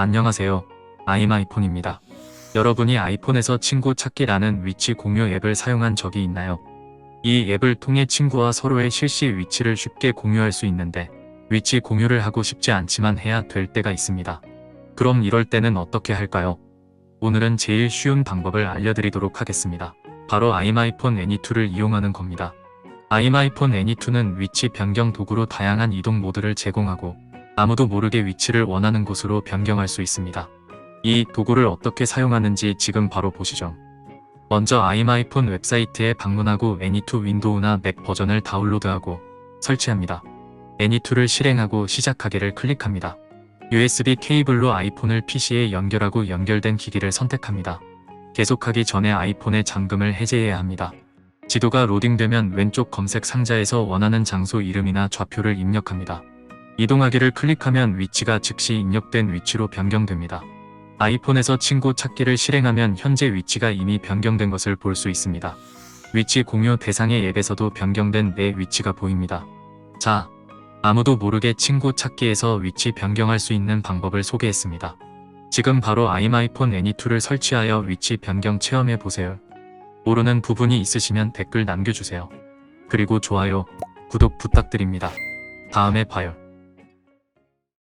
안녕하세요. 아이마이폰입니다. 여러분이 아이폰에서 친구 찾기라는 위치 공유 앱을 사용한 적이 있나요? 이 앱을 통해 친구와 서로의 실시 위치를 쉽게 공유할 수 있는데 위치 공유를 하고 싶지 않지만 해야 될 때가 있습니다. 그럼 이럴 때는 어떻게 할까요? 오늘은 제일 쉬운 방법을 알려드리도록 하겠습니다. 바로 아이마이폰 애니2를 이용하는 겁니다. 아이마이폰 애니2는 위치 변경 도구로 다양한 이동 모드를 제공하고 아무도 모르게 위치를 원하는 곳으로 변경할 수 있습니다. 이 도구를 어떻게 사용하는지 지금 바로 보시죠. 먼저 아이마이폰 웹사이트에 방문하고 애니2 윈도우나 맥 버전을 다운로드하고 설치합니다. 애니2를 실행하고 시작하기를 클릭합니다. USB 케이블로 아이폰을 PC에 연결하고 연결된 기기를 선택합니다. 계속하기 전에 아이폰의 잠금을 해제해야 합니다. 지도가 로딩되면 왼쪽 검색 상자에서 원하는 장소 이름이나 좌표를 입력합니다. 이동하기를 클릭하면 위치가 즉시 입력된 위치로 변경됩니다. 아이폰에서 친구 찾기를 실행하면 현재 위치가 이미 변경된 것을 볼 수 있습니다. 위치 공유 대상의 앱에서도 변경된 내 위치가 보입니다. 자, 아무도 모르게 친구 찾기에서 위치 변경할 수 있는 방법을 소개했습니다. 지금 바로 아이마이폰 애니2를 설치하여 위치 변경 체험해 보세요. 모르는 부분이 있으시면 댓글 남겨주세요. 그리고 좋아요, 구독 부탁드립니다. 다음에 봐요.